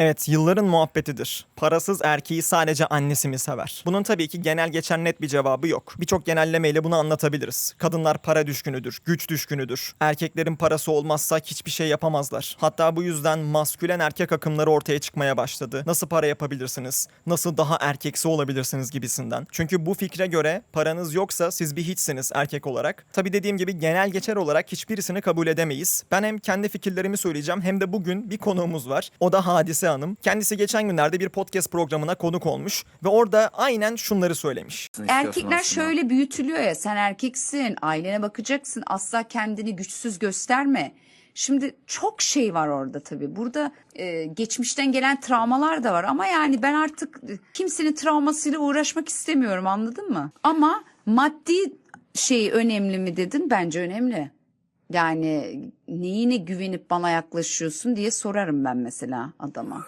Evet, yılların muhabbetidir. Parasız erkeği sadece annesi mi sever? Bunun tabii ki genel geçer net bir cevabı yok. Birçok genellemeyle bunu anlatabiliriz. Kadınlar para düşkünüdür, güç düşkünüdür. Erkeklerin parası olmazsa hiçbir şey yapamazlar. Hatta bu yüzden maskülen erkek akımları ortaya çıkmaya başladı. Nasıl para yapabilirsiniz? Nasıl daha erkeksi olabilirsiniz gibisinden. Çünkü bu fikre göre paranız yoksa siz bir hiçsiniz erkek olarak. Tabii dediğim gibi genel geçer olarak hiçbirisini kabul edemeyiz. Ben hem kendi fikirlerimi söyleyeceğim hem de bugün bir konuğumuz var. O da Hadise Hanım. Kendisi geçen günlerde bir podcast programına konuk olmuş ve orada aynen şunları söylemiş. Erkekler şöyle büyütülüyor ya sen erkeksin ailene bakacaksın asla kendini güçsüz gösterme. Şimdi çok şey var orada tabii. Burada e, geçmişten gelen travmalar da var ama yani ben artık e, kimsenin travmasıyla uğraşmak istemiyorum anladın mı? Ama maddi şey önemli mi dedin? Bence önemli. Yani neyine güvenip bana yaklaşıyorsun diye sorarım ben mesela adama.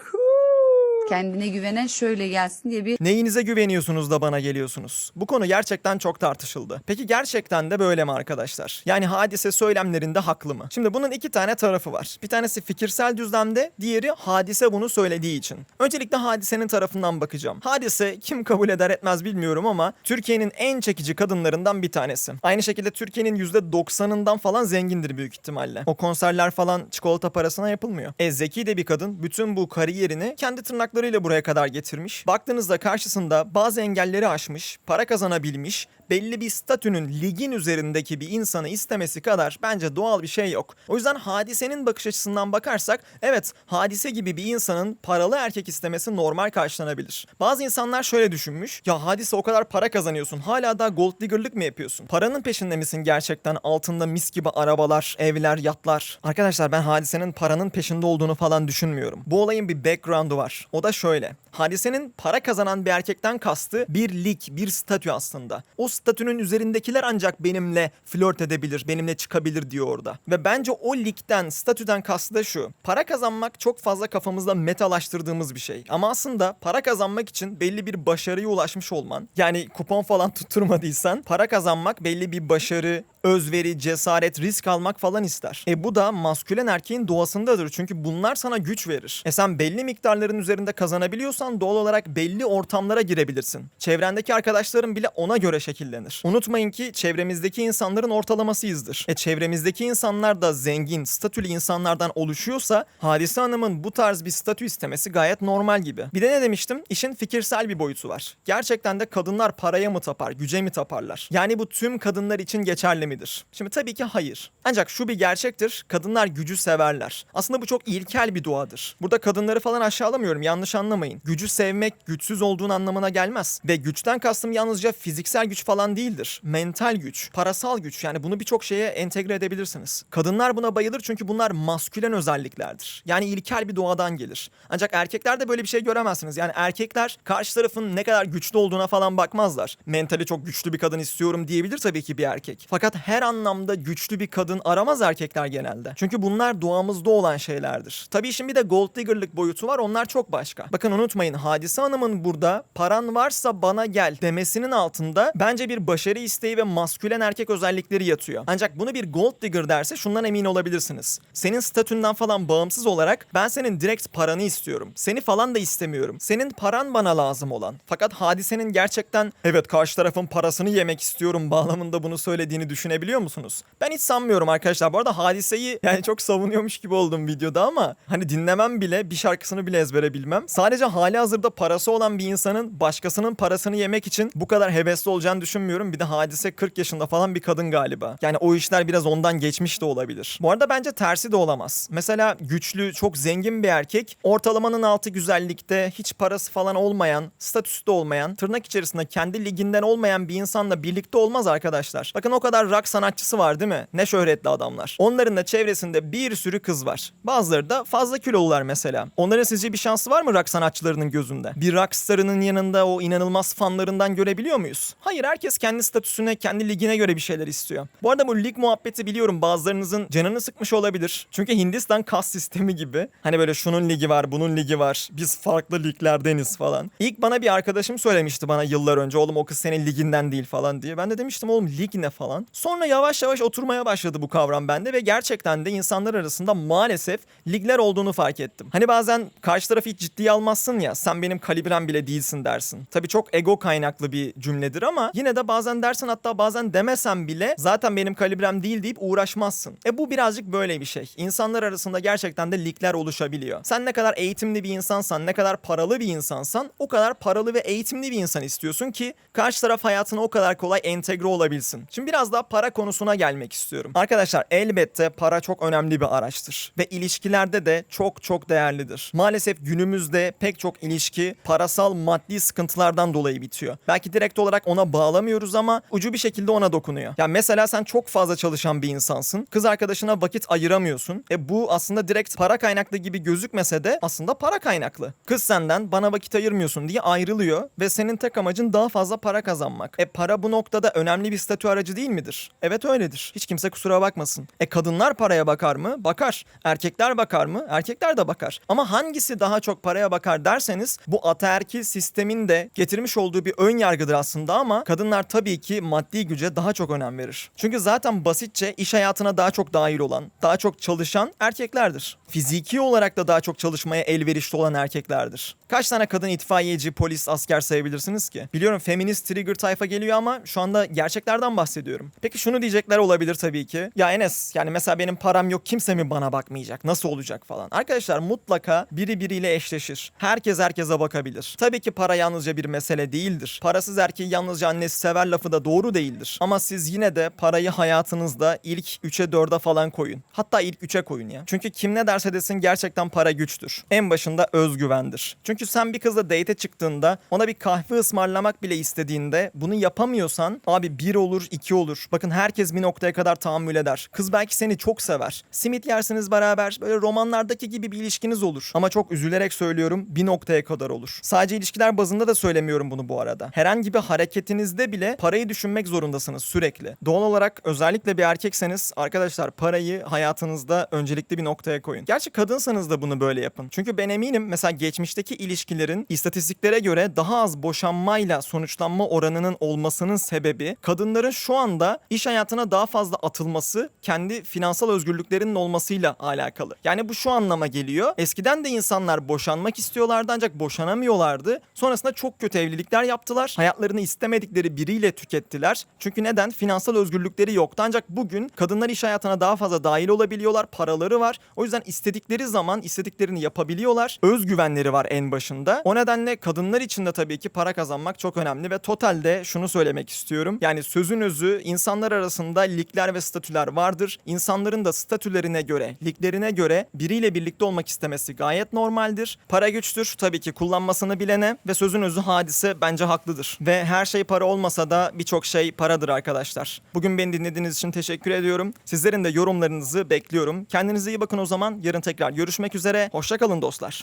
Kendine güvenen şöyle gelsin diye bir Neyinize güveniyorsunuz da bana geliyorsunuz? Bu konu gerçekten çok tartışıldı. Peki gerçekten de böyle mi arkadaşlar? Yani hadise söylemlerinde haklı mı? Şimdi bunun iki tane tarafı var. Bir tanesi fikirsel düzlemde, diğeri hadise bunu söylediği için. Öncelikle hadisenin tarafından bakacağım. Hadise kim kabul eder etmez bilmiyorum ama Türkiye'nin en çekici kadınlarından bir tanesi. Aynı şekilde Türkiye'nin %90'ından falan zengindir büyük ihtimalle. O konserler falan çikolata parasına yapılmıyor. E zeki de bir kadın bütün bu kariyerini kendi tırnaklarıyla buraya kadar getirmiş. Baktığınızda karşısında bazı engelleri aşmış, para kazanabilmiş, belli bir statünün ligin üzerindeki bir insanı istemesi kadar bence doğal bir şey yok. O yüzden hadisenin bakış açısından bakarsak evet hadise gibi bir insanın paralı erkek istemesi normal karşılanabilir. Bazı insanlar şöyle düşünmüş. Ya hadise o kadar para kazanıyorsun hala daha gold digger'lık mı yapıyorsun? Paranın peşinde misin gerçekten altında mis gibi arabalar, evler, yatlar? Arkadaşlar ben hadisenin paranın peşinde olduğunu falan düşünmüyorum. Bu olayın bir background'u var. O da şöyle. Hadisenin para kazanan bir erkekten kastı bir lig, bir statü aslında. O statünün üzerindekiler ancak benimle flört edebilir, benimle çıkabilir diyor orada. Ve bence o ligden, statüden kastı da şu. Para kazanmak çok fazla kafamızda metalaştırdığımız bir şey. Ama aslında para kazanmak için belli bir başarıya ulaşmış olman, yani kupon falan tutturmadıysan para kazanmak belli bir başarı, özveri, cesaret, risk almak falan ister. E bu da maskülen erkeğin doğasındadır. Çünkü bunlar sana güç verir. E sen belli miktarların üzerinde kazanabiliyorsan doğal olarak belli ortamlara girebilirsin. Çevrendeki arkadaşların bile ona göre şekillenir. Unutmayın ki çevremizdeki insanların ortalamasıyızdır. E çevremizdeki insanlar da zengin, statülü insanlardan oluşuyorsa Hadise Hanım'ın bu tarz bir statü istemesi gayet normal gibi. Bir de ne demiştim? İşin fikirsel bir boyutu var. Gerçekten de kadınlar paraya mı tapar, güce mi taparlar? Yani bu tüm kadınlar için geçerli midir? Şimdi tabii ki hayır. Ancak şu bir gerçektir. Kadınlar gücü severler. Aslında bu çok ilkel bir doğadır. Burada kadınları falan aşağılamıyorum. Yanlış anlamayın. Gücü sevmek güçsüz olduğun anlamına gelmez. Ve güçten kastım yalnızca fiziksel güç falan değildir. Mental güç, parasal güç. Yani bunu birçok şeye entegre edebilirsiniz. Kadınlar buna bayılır çünkü bunlar maskülen özelliklerdir. Yani ilkel bir doğadan gelir. Ancak erkeklerde böyle bir şey göremezsiniz. Yani erkekler karşı tarafın ne kadar güçlü olduğuna falan bakmazlar. Mentali çok güçlü bir kadın istiyorum diyebilir tabii ki bir erkek. Fakat her anlamda güçlü bir kadın aramaz erkekler genelde. Çünkü bunlar doğamızda olan şeylerdir. Tabii işin bir de gold digger'lık boyutu var. Onlar çok başka. Bakın unutmayın Hadise Hanım'ın burada paran varsa bana gel demesinin altında bence bir başarı isteği ve maskülen erkek özellikleri yatıyor. Ancak bunu bir gold digger derse şundan emin olabilirsiniz. Senin statünden falan bağımsız olarak ben senin direkt paranı istiyorum. Seni falan da istemiyorum. Senin paran bana lazım olan. Fakat hadisenin gerçekten evet karşı tarafın parasını yemek istiyorum bağlamında bunu söylediğini düşünebiliyor musunuz? Ben hiç sanmıyorum arkadaşlar. Bu arada hadiseyi yani çok savunuyormuş gibi oldum videoda ama hani dinlemem bile bir şarkısını bile ezbere bilmem. Sadece hali hazırda parası olan bir insanın başkasının parasını yemek için bu kadar hevesli olacağını düşünmüyorum. Bir de hadise 40 yaşında falan bir kadın galiba. Yani o işler biraz ondan geçmiş de olabilir. Bu arada bence tersi de olamaz. Mesela güçlü, çok zengin bir erkek ortalamanın altı güzellikte hiç parası falan olmayan, statüsü de olmayan, tırnak içerisinde kendi liginden olmayan bir insanla birlikte olmaz arkadaşlar. Bakın o kadar rock sanatçısı var değil mi? Ne şöhretli adamlar. Onların da çevresinde bir sürü kız var. Bazıları da fazla kilolular mesela. Onların sizce bir şansı var mı rock sanatçılarının gözünde? Bir rockstarının yanında o inanılmaz fanlarından görebiliyor muyuz? Hayır herkes kendi statüsüne, kendi ligine göre bir şeyler istiyor. Bu arada bu lig muhabbeti biliyorum bazılarınızın canını sıkmış olabilir. Çünkü Hindistan kas sistemi gibi. Hani böyle şunun ligi var, bunun ligi var. Biz farklı liglerdeniz falan. İlk bana bir arkadaşım söylemişti bana yıllar önce. Oğlum o kız senin liginden değil falan diye. Ben de demiştim oğlum lig ne falan. Sonra yavaş yavaş oturmaya başladı bu kavram bende ve gerçekten de insanlar arasında maalesef ligler olduğunu fark ettim. Hani bazen karşı tarafı hiç ciddiye almazsın ya sen benim kalibrem bile değilsin dersin. Tabii çok ego kaynaklı bir cümledir ama yine de bazen dersin hatta bazen demesen bile zaten benim kalibrem değil deyip uğraşmazsın. E bu birazcık böyle bir şey. İnsanlar arasında gerçekten de ligler oluşabiliyor. Sen ne kadar eğitimli bir insansan, ne kadar paralı bir insansan o kadar paralı ve eğitimli bir insan istiyorsun ki karşı taraf hayatına o kadar kolay entegre olabilsin. Şimdi biraz daha para konusuna gelmek istiyorum. Arkadaşlar elbette para çok önemli bir araçtır ve ilişkilerde de çok çok değerlidir. Maalesef günümüzde pek çok ilişki parasal maddi sıkıntılardan dolayı bitiyor. Belki direkt olarak ona bağlamıyoruz ama ucu bir şekilde ona dokunuyor. Ya mesela sen çok fazla çalışan bir insansın. Kız arkadaşına vakit ayıramıyorsun. E bu aslında direkt para kaynaklı gibi gözükmese de aslında para kaynaklı. Kız senden bana vakit ayırmıyorsun diye ayrılıyor ve senin tek amacın daha fazla para kazanmak. E para bu noktada önemli bir statü aracı değil midir? Evet öyledir. Hiç kimse kusura bakmasın. E kadınlar paraya bakar mı? Bakar. Erkekler bakar mı? Erkekler de bakar. Ama hangisi daha çok paraya bakar derseniz bu ataerkil sistemin de getirmiş olduğu bir ön yargıdır aslında ama kadınlar tabii ki maddi güce daha çok önem verir. Çünkü zaten basitçe iş hayatına daha çok dahil olan, daha çok çalışan erkeklerdir. Fiziki olarak da daha çok çalışmaya elverişli olan erkeklerdir. Kaç tane kadın itfaiyeci, polis, asker sayabilirsiniz ki? Biliyorum feminist trigger tayfa geliyor ama şu anda gerçeklerden bahsediyorum. Peki şunu diyecekler olabilir tabii ki. Ya Enes yani mesela benim param yok kimse mi bana bakmayacak? Nasıl olacak falan. Arkadaşlar mutlaka biri biriyle eşleşir. Herkes herkese bakabilir. Tabii ki para yalnızca bir mesele değildir. Parasız erkeği yalnızca annesi sever lafı da doğru değildir. Ama siz yine de parayı hayatınızda ilk 3'e 4'e falan koyun. Hatta ilk 3'e koyun ya. Çünkü kim ne derse desin gerçekten para güçtür. En başında özgüvendir. Çünkü sen bir kızla date çıktığında ona bir kahve ısmarlamak bile istediğinde bunu yapamıyorsan abi bir olur iki olur. Bakın herkes bir noktaya kadar tahammül eder. Kız belki seni çok sever. Simit yersiniz beraber böyle romanlardaki gibi bir ilişkiniz olur. Ama çok üzülerek söylüyorum bir noktaya kadar olur. Sadece ilişkiler bazında da söylemiyorum bunu bu arada. Herhangi bir hareketinizde bile parayı düşünmek zorundasınız sürekli. Doğal olarak özellikle bir erkekseniz arkadaşlar parayı hayatınızda öncelikli bir noktaya koyun. Gerçi kadınsanız da bunu böyle yapın. Çünkü ben eminim mesela geçmişteki ilişkilerin istatistiklere göre daha az boşanmayla sonuçlanma oranının olmasının sebebi kadınların şu anda iş hayatına daha fazla atılması kendi finansal özgürlüklerinin olmasıyla alakalı. Yani bu şu anlama geliyor. Eskiden de insanlar boşanmak istiyorlardı ancak boşanamıyorlardı. Sonrasında çok kötü evlilikler yaptılar. Hayatlarını istemedikleri biriyle tükettiler. Çünkü neden? Finansal özgürlükleri yoktu. Ancak bugün kadınlar iş hayatına daha fazla dahil olabiliyorlar. Paraları var. O yüzden istedikleri zaman istediklerini yapabiliyorlar. Özgüvenleri var en başında. O nedenle kadınlar için de tabii ki para kazanmak çok önemli ve totalde şunu söylemek istiyorum. Yani sözün özü insanlar arasında ligler ve statüler vardır. İnsanların da statülerine göre, liglerine göre biriyle birlikte olmak istemesi gayet normaldir. Para güçtür tabii ki kullanmasını bilene ve sözün özü hadise bence haklıdır. Ve her şey para olmasa da birçok şey paradır arkadaşlar. Bugün beni dinlediğiniz için teşekkür ediyorum. Sizlerin de yorumlarınızı bekliyorum. Kendinize iyi bakın o zaman. Yarın tekrar görüşmek üzere. Hoşçakalın dostlar.